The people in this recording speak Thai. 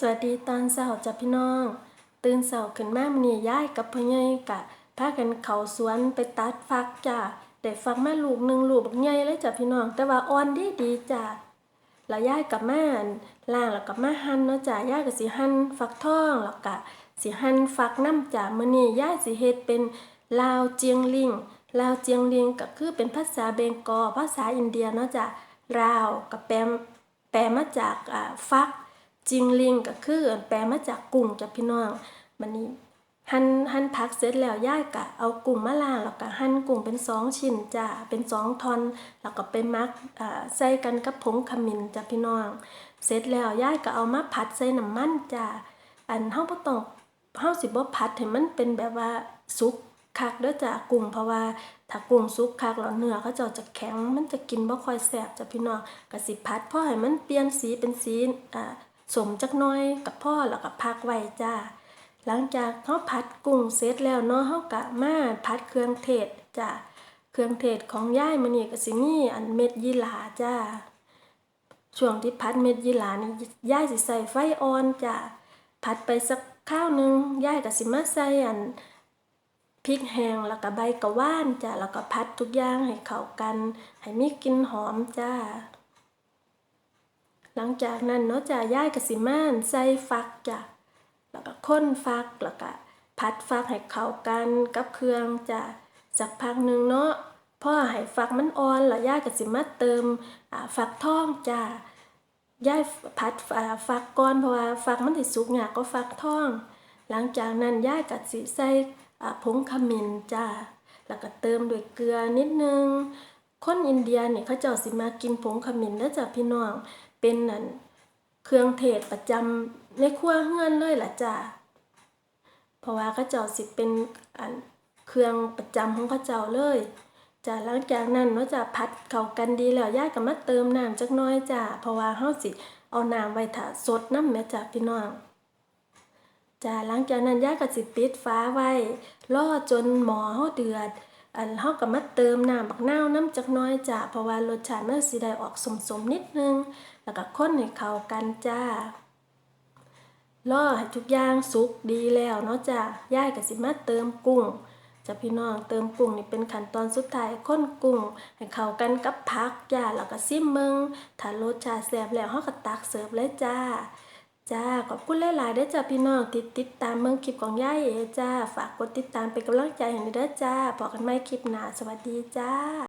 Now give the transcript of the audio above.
สวัสดีตอนเช้าจ้ะพี่น้อง ตื่นเช้าขึ้นมามื้อนี้ยายกับพ่อใหญ่กะพากันเข้าสวนไปตัดฟักจ้ะได้ฟักมาลูกหนึ่งลูกบักใหญ่เลยจ้ะพี่น้อง แต่ว่าอ่อนดีดีจ้ะแล้วยายกับแม่ล้างแล้วก็มาหั่นเนาะจ้ะยายก็สิหั่นฟักทองแล้วก็สิหั่นฟักน้ำจ้ะมื้อนี้ยายสิเฮ็ดเป็นลาวเจียงลิงลาวเจียงลิงก็คือเป็นภาษาเบงกอลภาษาอินเดียเนาะจ้ะลาวก็แปลแปลมาจากอ่าฟัก จิงลิงก็คือแปลมาจากกุ้งจ้ะพี่น้องมันนี้หั่นหั่นผักเสร็จแล้วย่ายกะเอากุ้งมาล้างแล้วก็หั่นกุ้งเป็นสองชิ้นจ้ะเป็นสองทอนแล้วก็ไปมักใส่กันกับผงขมิ้นจ้ะพี่น้อง เสร็จแล้วย่ายก็เอามาผัดใส่น้ำมันจ้ะอันเฮาบ่ต้องเฮาสิบ่ผัดให้มันเป็นแบบว่าสุกคักเด้อจ้ะกุ้งเพราะว่าถ้ากุ้งสุกคักแล้วเนื้อเขาเจ้าจะแข็งมันจะกินบ่ค่อยแซ่บจ้ะพี่น้องก็สิผัดพอให้มันเปลี่ยนสีเป็นสีอ่า สมจักน้อยกับพ่อแล้วก็พักไว้จ้าหลังจากเขาผัดกุ้งเสร็จแล้วเนาะเขากะมาผัดเครื่องเทศจ้าเครื่องเทศของย่ายมันนี่ก็สิมีอันเม็ดยี่หร่าจ้าช่วงที่ผัดเม็ดยี่หร่านี่ย่ายสิใส่ไฟอ่อนจ้าผัดไปสักข้าวหนึงย่ายก็สิมาใส่อันพริกแห้งแล้วก็ใบกะว่านจ้าแล้วก็ผัดทุกอย่างให้เข้ากัน ให้มีกลิ่นหอมจ้า หลังจากนั้นเนาะจะย่ายกสิม่านใส่ฟักจ้ะแล้วก็ค้นฟักแล้วก็ผัดฟักให้เข้ากันกับเครื่องจ้ะสักพักหนึ่งเนาะพ่อให้ฟักมันอ่อนแล้วย่ายกสิมาเติมฟักทองจ้ะย่ายผัดฟักก่อนเพราะว่าฟักมันสิสุกยากก็ฟักทอง หลังจากนั้นย่ายกสิใส่ผงขมิ้นจ้ะแล้วก็เติมด้วยเกลือนิดนึงคนอินเดียเนี่ยเขาเจ้าสิมากินผงขมิ้นแล้วจ้ะพี่น้อง เป็นนั่นเครื่องเทศประจำในครัวเฮือนเลยล่ะจ้ะเพราะว่าเขาเจ้าสิเป็นอันเครื่องประจำของเขาเจ้าเลยจ้ะหลังจากนั้นเนาะจ้ะผัดเข้ากันดีแล้วย่ายก็มาเติมน้ำจักน้อยจ้ะเพราะว่าเฮาสิเอาน้ำไว้ถ้าสดน้ำแม่จ้ะพี่น้องจ้าหลังจากนั้นย่าก็สิปิดฟ้าไว้รอจนหมอเฮาเดือด อันเฮาก็มาเติมน้ำบักนาวน้ำจักน้อยจ้าเพราะว่ารสชาติมันสิได้ออกสมๆนิดนึง แล้วก็คนให้เข้ากันจ้ารอให้ทุกอย่างสุกดีแล้วเนาะจ้าย่ายก็สิมาเติมกุ้งจ้าพี่น้องเติมกุ้งนี่เป็นขั้นตอนสุดท้ายคนกุ้งให้เข้ากันกับผักจ้าแล้วก็ซิมเมืองถ้ารสชาติแซ่บแล้วเฮาก็ตักเสิร์ฟเลยจ้า จ้า ขอบคุณหลายๆเด้อจ้าพี่น้องติดติดตามเมืองคลิปของย่ายเอจ้า ฝากกดติดตามเป็นกำลังใจให้ด้วยเด้อจ้าพบกันใหม่คลิปหน้าสวัสดีจ้า